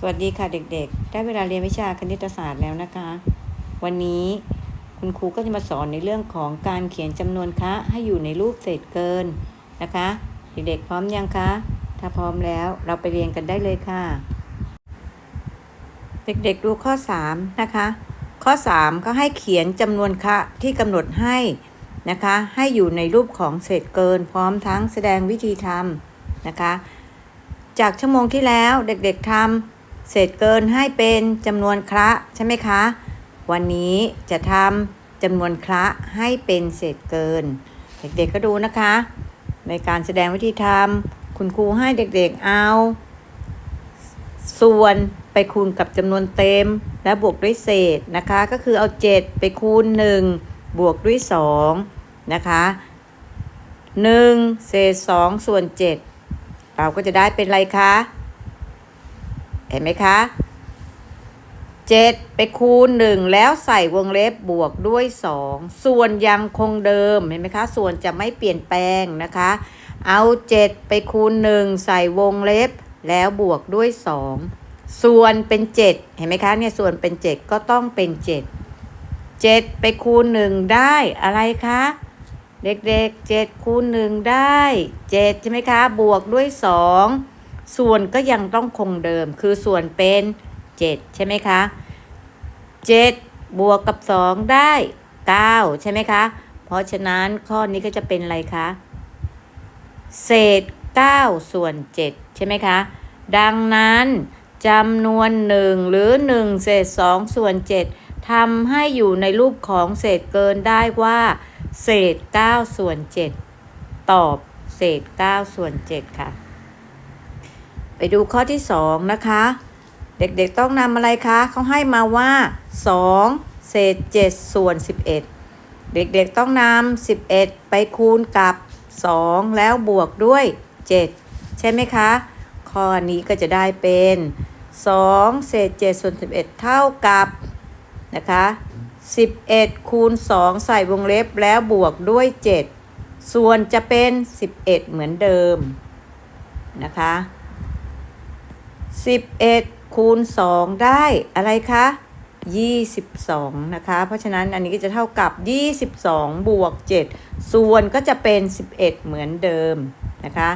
สวัสดีค่ะเด็กๆ ได้เวลาเรียนวิชาคณิตศาสตร์แล้วนะคะ วันนี้คุณครูก็จะมาสอนในเรื่องของการเขียนจำนวนคะให้อยู่ในรูปเศษเกินนะคะ เด็กๆพร้อมยังคะ ถ้าพร้อมแล้วเราไปเรียนกันได้เลยค่ะ เด็กๆดูข้อ 3 นะคะ ข้อ3ก็ให้เขียนจำนวนคะที่กำหนดให้นะคะ ให้อยู่ในรูปของเศษเกิน พร้อมทั้งแสดงวิธีทำนะคะ จากชั่วโมงที่แล้วเด็กๆทำ เศษเกินให้เป็นจำนวนคระใช่ไหมคะ วันนี้จะทำจำนวนคระให้เป็นเศษเกิน เด็กๆก็ดูนะคะ ในการแสดงวิธีทำคุณครูให้เด็กๆเอา ส่วนไปคูณกับจำนวนเต็ม และบวกด้วยเศษนะคะ ก็คือเอา 7 ไปคูณ 1 บวกด้วย 2 นะคะ1เศษ2ส่วน 7 เราก็จะได้เป็นอะไรคะ เห็นไหมคะ7ไปคูณ1แล้วใส่วงเล็บบวกด้วย2ส่วนยังคงเดิมเห็นไหมคะ ส่วนจะไม่เปลี่ยนแปลงนะคะ เอา7ไปคูณ1ใส่วงเล็บ แล้วบวกด้วย2ส่วนเป็น7เห็นไหมคะเนี่ยส่วนเป็น7ก็ต้องเป็น7 7ไปคูณ1ได้อะไรคะเด็กๆ7คูณ1ได้7ใช่ไหมคะ บวกด้วย2 ส่วนก็ยังต้องคงเดิม คือส่วนเป็น 7 ใช่ไหมคะ 7 บวกกับ 2 ได้ 9 ใช่ไหมคะ เพราะฉะนั้นข้อนี้ก็จะเป็นอะไรคะ เศษ 9 ส่วน 7 ใช่ไหมคะ ดังนั้นจำนวน 1 หรือ 1 เศษ 2 ส่วน 7ทำให้อยู่ในรูปของเศษเกินได้ว่า เศษ 9 ส่วน 7 ตอบเศษ 9 ส่วน 7 ค่ะ ไปดูข้อที่ 2 นะคะ เด็กๆต้องนำอะไรคะเขาให้มาว่า 2 เศษ 7 ส่วน 11 เด็กๆต้องนำ11 ไปคูณกับ 2 แล้วบวกด้วย 7 ใช่ไหมคะ ข้อนี้ก็จะได้เป็น 2 เศษ 7 ส่วน 11 เท่ากับนะคะ11 คูณ 2 ใส่วงเล็บแล้วบวกด้วย 7 ส่วนจะเป็น 11 เหมือนเดิมนะคะ 11 คูณ 2 ได้อะไรคะ22 นะคะ เพราะฉะนั้นอันนี้ก็จะเท่ากับ 22 บวก 7 ส่วนก็จะเป็น 11 เหมือนเดิมนะคะ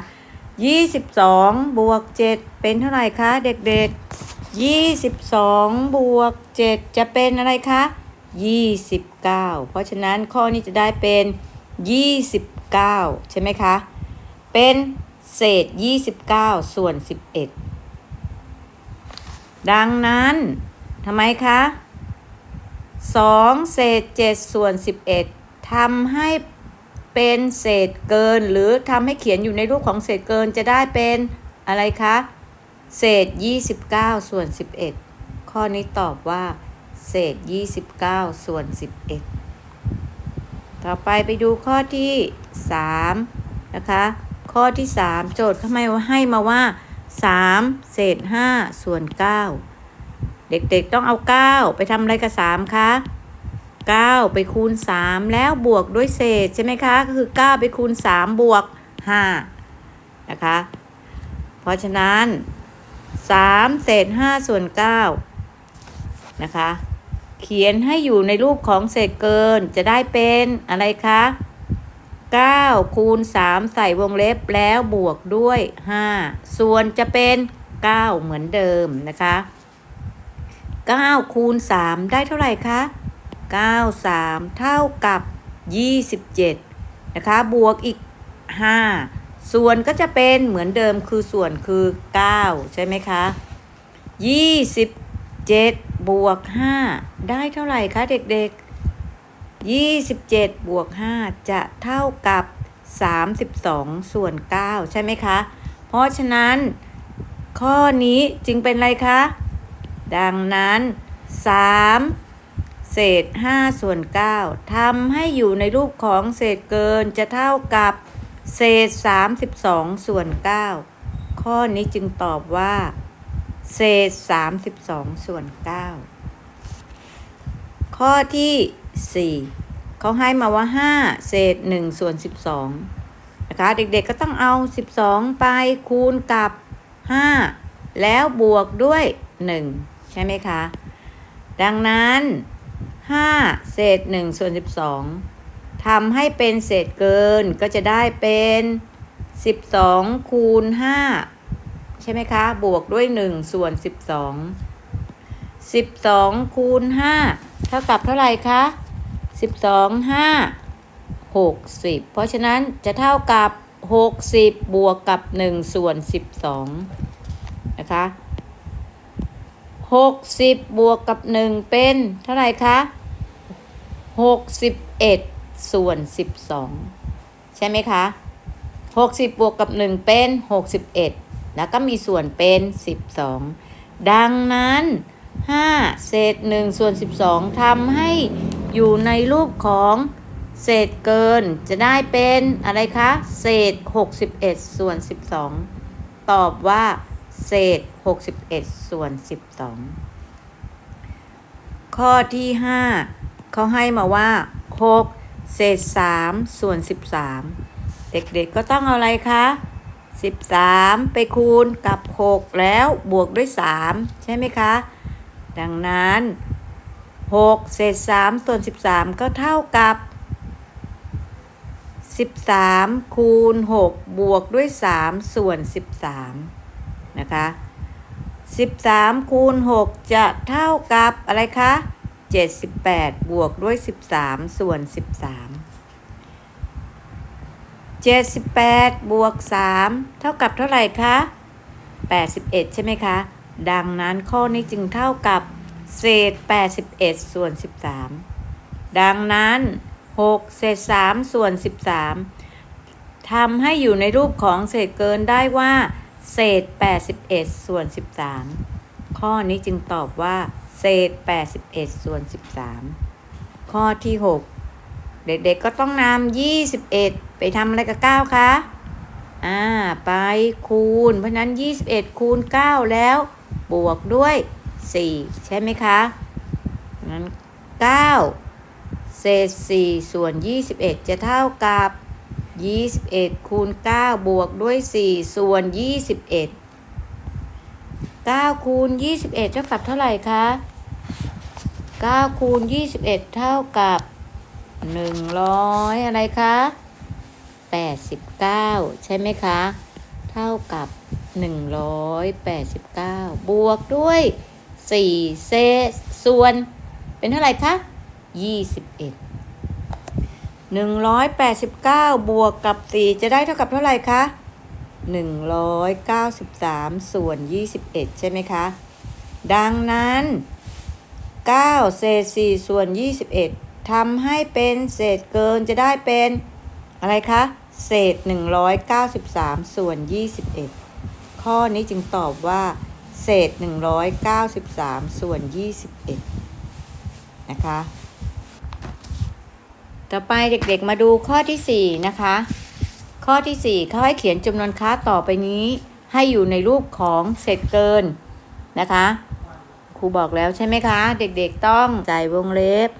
22 บวก 7 เป็นเท่าไหร่คะเด็กๆ 22 บวก 7 จะเป็นอะไรคะ29 เพราะฉะนั้นข้อนี้จะได้เป็น 29 ใช่ไหมคะ เป็นเศษ 29 ส่วน 11 ดังนั้นทำไมคะ2เศษ7ส่วน11ทำให้เป็นเศษเกิน หรือทำให้เขียนอยู่ในรูปของเศษเกินจะได้เป็นอะไรคะ เศษ29ส่วน11ข้อนี้ตอบว่า เศษ29ส่วน11ต่อไปไปดูข้อที่3นะคะ ข้อที่3โจทย์เขาไม่ให้มาว่า 3 เศษ 5 ส่วน 9 เด็กๆต้องเอา 9 ไปทำอะไรกับ 3 คะ 9 ไปคูณ 3 แล้วบวกด้วยเศษใช่ไหมคะ ก็คือ 9 ไปคูณ 3 บวก 5 นะคะ เพราะฉะนั้น 3 เศษ 5 ส่วน 9 นะคะ เขียนให้อยู่ในรูปของเศษเกินจะได้เป็นอะไรคะ 9 คูณ 3 ใส่วงเล็บแล้วบวกด้วย 5 ส่วนจะเป็น 9 เหมือนเดิมนะคะ 9 คูณ 3 ได้เท่าไหร่คะ 9 3 เท่ากับ 27 นะคะ บวกอีก 5 ส่วนก็จะเป็นเหมือนเดิมคือส่วนคือ 9 ใช่ไหมคะ 27 บวก 5 ได้เท่าไหร่คะเด็กๆ 27 บวก 5 จะเท่ากับ 32 ส่วน 9 ใช่ไหมคะ เพราะฉะนั้น ข้อนี้จึงเป็นอะไรคะ ดังนั้น 3 เศษ 5 ส่วน 9ทำให้อยู่ในรูปของเศษเกินจะเท่ากับเศษ 32 ส่วน 9 ข้อนี้จึงตอบว่า เศษ 32 ส่วน 9 ข้อที่ 4 เขาให้มาว่า 5 เศษ 1 ส่วน 12 นะคะ เด็กๆก็ต้องเอา 12 ไปคูณกับ 5 แล้วบวกด้วย 1 ใช่ไหมคะ ดังนั้น 5 เศษ 1 ส่วน 12 ทำให้เป็นเศษเกินก็จะได้เป็น 12 คูณ 5 ใช่ไหมคะ บวกด้วย 1 ส่วน 12 12คูณ5เท่ากับเท่าไหร่คะ 12 5 60 เพราะฉะนั้นจะเท่ากับ 60 บวกกับ 1 ส่วน 12 นะคะ 60 บวกกับ 1 เป็นเท่าไหร่คะ61 ส่วน 12 ใช่ไหมคะ 60 บวกกับ 1 เป็น 61 แล้วก็มีส่วนเป็น 12 ดังนั้น 5 เศษ 1 ส่วน 12ทำให้ อยู่ในรูปของเศษเกินจะได้เป็นอะไรคะ เศษ 61 ส่วน 12 ตอบว่า เศษ 61 ส่วน 12 ข้อที่ 5 เขาให้มาว่า 6 เศษ 3 ส่วน 13 เด็กๆก็ต้องเอาอะไรคะ13 ไปคูณกับ 6 แล้วบวกด้วย 3 ใช่ไหมคะ ดังนั้น 6 เศษ 3 ส่วน 13 ก็เท่ากับ 13 คูณ 6 บวกด้วย 3 ส่วน 13 นะคะ 13 คูณ 6 จะเท่ากับอะไรคะ 78 บวกด้วย 13 ส่วน 13 78 บวก 3 เท่ากับเท่าไหร่คะ 81 ใช่ไหมคะ ดังนั้นข้อนี้จึงเท่ากับ เศษ 81 ส่วน 13 ดังนั้น 6 เศษ 3 ส่วน 13ทำให้อยู่ในรูปของเศษเกินได้ว่า เศษ 81 ส่วน 13 ข้อนี้จึงตอบว่า เศษ 81 ส่วน 13 ข้อที่ 6 เด็กๆก็ต้องนำ21 ไปทำอะไรกับ 9 คะอ่าไปคูณ เพราะฉะนั้น 21 คูณ 9 แล้ว บวกด้วย 4ใช่ไหมคะงั้น9เศษ4ส่วน21จะเท่ากับ21คูณ9บวกด้วย4ส่วน21 9คูณ21เท่ากับเท่าไหร่คะ9คูณ21เท่ากับ100อะไรคะ89ใช่ไหมคะ เท่ากับ189บวกด้วย 4เศษส่วน เป็นเท่าไหร่คะ21 189บวกกับ4จะได้เท่ากับเท่าไหร่คะ193ส่วน21ใช่ไหมคะ ดังนั้น9เศษ4ส่วน21ทำให้เป็นเศษเกินจะได้เป็นอะไรคะ เศษ 193 ส่วน 21 ข้อนี้จึงตอบว่า เศษ 193 ส่วน 21 นะคะ ต่อไปเด็กๆมาดูข้อที่ 4 นะคะ ข้อที่ 4 เขาให้เขียนจำนวนค้าต่อไปนี้ให้อยู่ในรูปของเศษเกินนะคะครูบอกแล้วใช่ไหมคะ เด็กๆต้องใส่วงเล็บ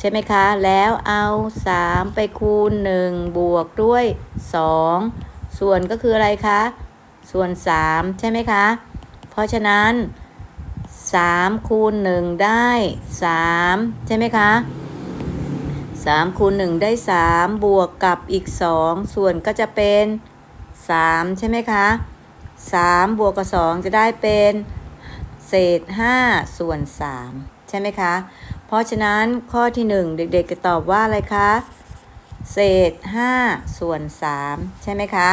ใช่ไหมคะ แล้วเอา 3 ไปคูณ 1 บวกด้วย 2 ส่วนก็คืออะไรคะ ส่วน 3 ใช่ไหมคะ เพราะฉะนั้น3คูณ1ได้ 3 ใช่ไหมคะ3คูณ1ได้ 3 บวกกับอีก 2 ส่วนก็จะเป็น 3 ใช่ไหมคะ3บวกกับ 2 จะได้เป็นเศษ 5 ส่วน 3 ใช่ไหมคะ เพราะฉะนั้นข้อที่ 1 เด็กๆจะตอบว่าอะไรคะ เศษ 5 ส่วน 3 ใช่ไหมคะ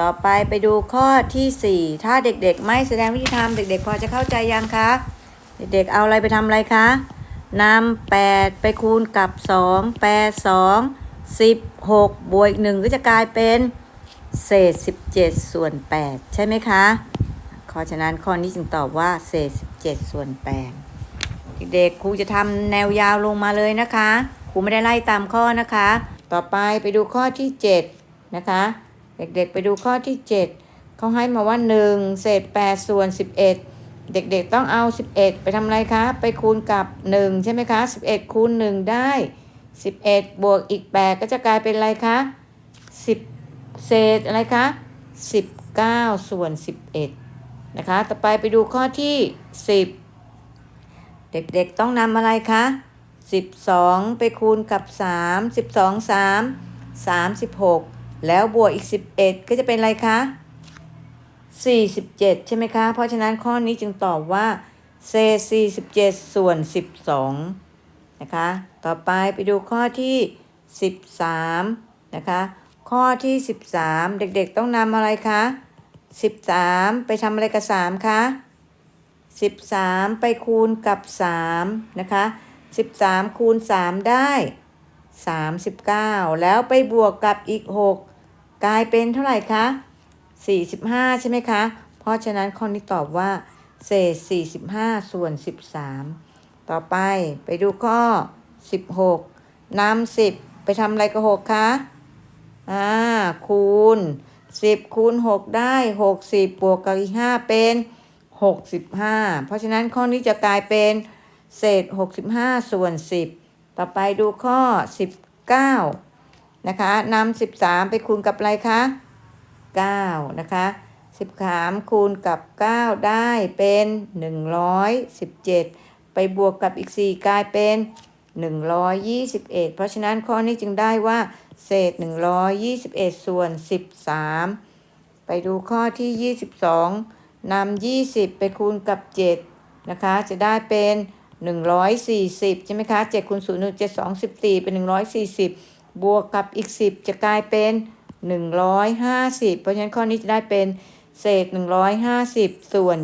ต่อไปไปดูข้อที่ 4 ถ้าเด็กๆ ไม่แสดงวิธีทำเด็ก ๆ พอจะเข้าใจยังคะ เด็กๆ เอาอะไรไปทำอะไรคะนำ8ไปคูณกับ 2 8 2 16 บวกอีก1ก็จะกลายเป็นเศษ 17 ส่วน 8 ใช่ไหมคะเพราะฉะนั้นข้อนี้จึงตอบว่าเศษ 17 ส่วน 8 เด็กๆครูจะทำแนวยาวลงมาเลยนะคะ ครูไม่ได้ไล่ตามข้อนะคะ ต่อไปไปดูข้อที่ 7 นะคะ เด็กๆไปดูข้อที่ 7เขาให้มาว่า 1 เศษ 8 ส่วน 11 เด็กๆต้องเอา 11 ไปทำอะไรคะ ไปคูณกับ 1 ใช่ไหมคะ 11 คูณ 1 ได้ 11 บวกอีก 8 ก็จะกลายเป็นอะไรคะ 10 เศษอะไรคะ 19 ส่วน 11 นะคะ ต่อไปไปดูข้อที่ 10 เด็กๆต้องนำอะไรคะ12 ไปคูณกับ 3 12 3 36 แล้วบวกอีก 11 ก็จะเป็นอะไรคะ47 ใช่ไหมคะ เพราะฉะนั้นข้อนี้จึงตอบว่าเศษ47 ส่วน 12 นะคะ ต่อไปไปดูข้อที่ 13 นะคะ ข้อที่ 13 เด็กๆต้องนำอะไรคะ 13 ไปทำอะไรกับ 3 คะ 13 ไปคูณกับ 3 นะคะ 13 คูณ 3 ได้ 39 แล้วไปบวกกับอีก 6 กลายเป็นเท่าไหร่คะ 45 ใช่ไหมคะ เพราะฉะนั้นข้อนี้ตอบว่า เศษ 45 ส่วน 13 ต่อไปไปดูข้อ 16นำ10 ไปทำอะไรกับ6คะอ่าคูณ 10 คูณ 6 ได้ 60 บวกกับอีก 5 เป็น 65 เพราะฉะนั้นข้อนี้จะกลายเป็น เศษ 65 ส่วน 10 ต่อไปดูข้อ 19 นะคะนำ13ไปคูณกับอะไรคะ9นะคะ13คูณกับ9ได้เป็น117ไปบวกกับอีก4กลายเป็น121เพราะฉะนั้นข้อนี้จึงได้ว่า เศษ121ส่วน13ไปดูข้อที่22นำ20ไปคูณกับ7นะคะ จะได้เป็น140ใช่ไหมคะ7คูณ0 1 7 2 14เป็น140บ บวกกับอีก 10 จะกลายเป็น 150 เพราะฉะนั้นข้อนี้จะได้เป็นเศษ 150 ส่วน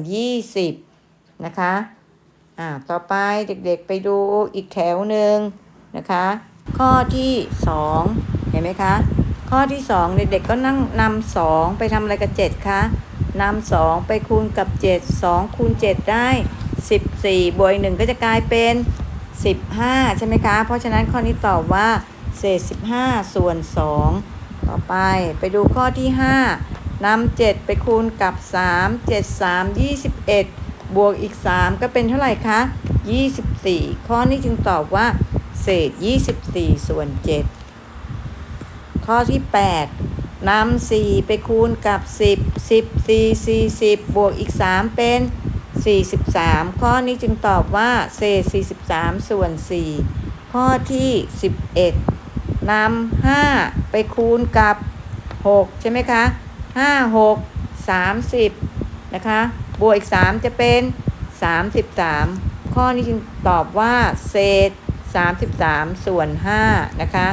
20 นะคะ อ่า ต่อไปเด็กๆไปดูอีกแถวหนึ่งนะคะ ข้อที่ 2 เห็นไหมคะ ข้อที่ 2 เด็กๆก็นั่งนำ2ไปทำอะไรกับ7คะนำ2ไปคูณกับ 7 2 คูณ 7 ได้ 14 บวกอีกหนึ่งก็จะกลายเป็น 15 ใช่ไหมคะ เพราะฉะนั้นข้อนี้ตอบว่า เศษ 15 ส่วน 2 ต่อไปไปดูข้อที่ 5นำ7 ไปคูณกับ 3 7 3 21 บวกอีก 3 ก็เป็นเท่าไหร่คะ 24 ข้อนี้จึงตอบว่า เศษ 24 ส่วน 7 ข้อที่ 8นำ4 ไปคูณกับ 10 10 4 40 บวกอีก 3 เป็น 43 ข้อนี้จึงตอบว่า เศษ 43 ส่วน 4 ข้อที่ 11 นำ5ไปคูณกับ6ใช่ไหมคะ5 6 30นะคะ บวกอีก3จะเป็น33ข้อนี้จึงตอบว่าเศษ33ส่วน5นะคะ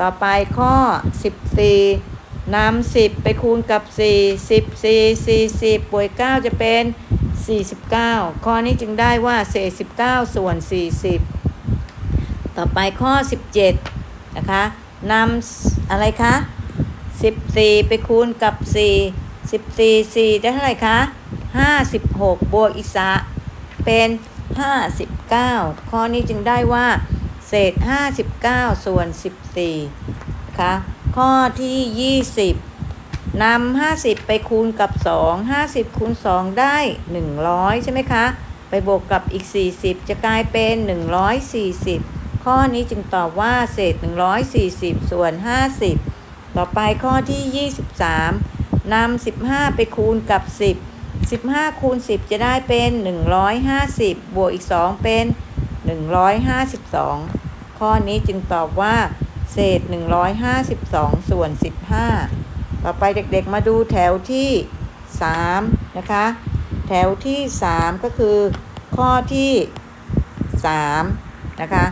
ต่อไปข้อ14นำ10ไปคูณกับ4 14 40บวก9จะเป็น49ข้อนี้จึงได้ว่าเศษ19ส่วน40ต่อไปข้อ17 นะคะนำอะไรคะ14ไปคูณกับ4 14 4ได้เท่าไหร่คะ56บวกอีกสะเป็น59ข้อนี้จึงได้ว่า เศษ59ส่วน14นะคะข้อที่20นำ50ไปคูณกับ2 50คูณ2ได้100ใช่ไหมคะ ไปบวกกับอีก40จะกลายเป็น140 ข้อนี้จึงตอบว่าเศษ 140 ส่วน 50 ต่อไปข้อที่ 23นำ15 ไปคูณกับ 10 15 คูณ 10 จะได้เป็น 150 บวกอีก 2 เป็น 152 ข้อนี้จึงตอบว่า เศษ 152 ส่วน 15 ต่อไปเด็กๆมาดูแถวที่ 3 นะคะ แถวที่ 3 ก็คือข้อที่ 3 นะคะ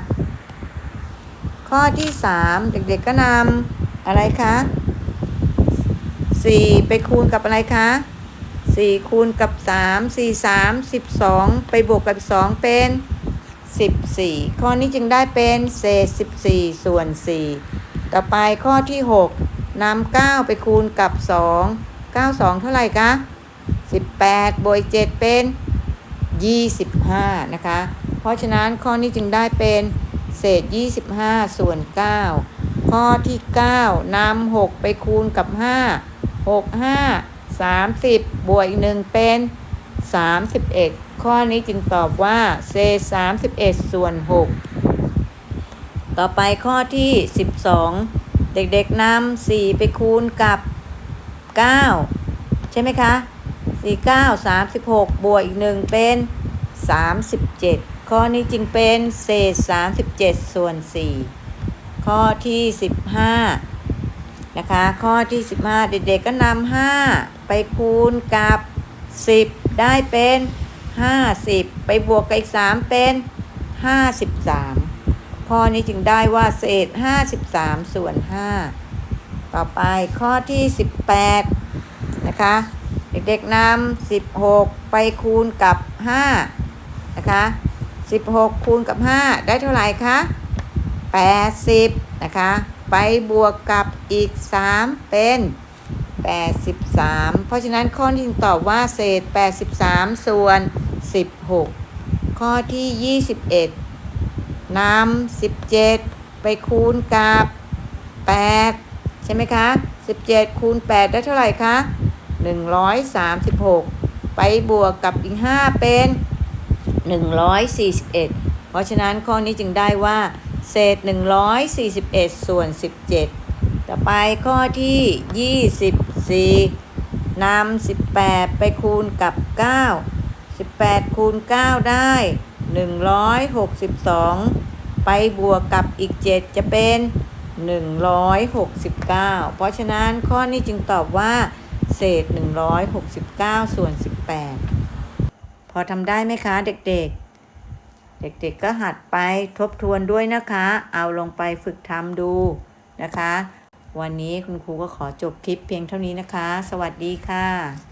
ข้อที่ 3 เด็กๆก็นำอะไรคะ4 ไปคูณกับอะไรคะ 4 คูณกับ 3 4 3 12 ไปบวกกับ 2 เป็น 14 ข้อนี้จึงได้เป็นเศษ 14 ส่วน 4 ต่อไปข้อที่ 6นำ9 ไปคูณกับ 2 9 2 เท่าไหร่คะ18 บวก7เป็น 25 นะคะ เพราะฉะนั้นข้อนี้จึงได้เป็น เศษ 25 ส่วน 9 ข้อที่ 9นำ6ไปคูณกับ 5 6 5 30 บวกอีก 1 เป็น 31 ข้อนี้จึงตอบว่า เศษ 31 ส่วน 6 ต่อไปข้อที่ 12 เด็กๆนำ4ไปคูณกับ 9 ใช่ไหมคะสี่เก้าสามสิบวกอีกหนึ่งเป็นสามสิบเจ็ด ข้อนี้จึงเป็นเศษสามสิบเจ็ดส่วนสี่ข้อที่สิบห้านะคะ ข้อที่สิบห้าเด็กๆก็นำห้าไปคูณกับสิบได้เป็นห้าสิบไปบวกกับอีกสามเป็นห้าสิบสามข้อนี้จึงได้ว่าเศษห้าสิบสามส่วนห้าต่อไปข้อที่สิบแปดนะคะ เด็กๆนำ16 ไปคูณกับ 5 นะคะ 16 คูณกับ 5 ได้เท่าไหร่คะ80 นะคะ ไปบวกกับอีก 3 เป็น 83 เพราะฉะนั้นข้อที่ตอบว่าเศษ 83 ส่วน 16 ข้อที่ 21นำ17 ไปคูณกับ 8 ใช่ไหมคะ 17 คูณ 8 ได้เท่าไหร่คะ 136 ไปบวกกับอีก 5 เป็น 141 เพราะฉะนั้นข้อนี้จึงได้ว่า เศษ 141 ส่วน 17 ต่อไปข้อที่ 24นำ18 ไปคูณกับ 9 18 คูณ 9 ได้ 162 ไปบวกกับอีก 7 จะเป็น 169 เพราะฉะนั้นข้อนี้จึงตอบว่า เศษ 169 ส่วน 18 อทำได้ไหมคะเด็กๆ เด็กๆก็หัดไปทบทวนด้วยนะคะ เอาลงไปฝึกทำดูนะคะ วันนี้คุณครูก็ขอจบคลิปเพียงเท่านี้นะคะ สวัสดีค่ะ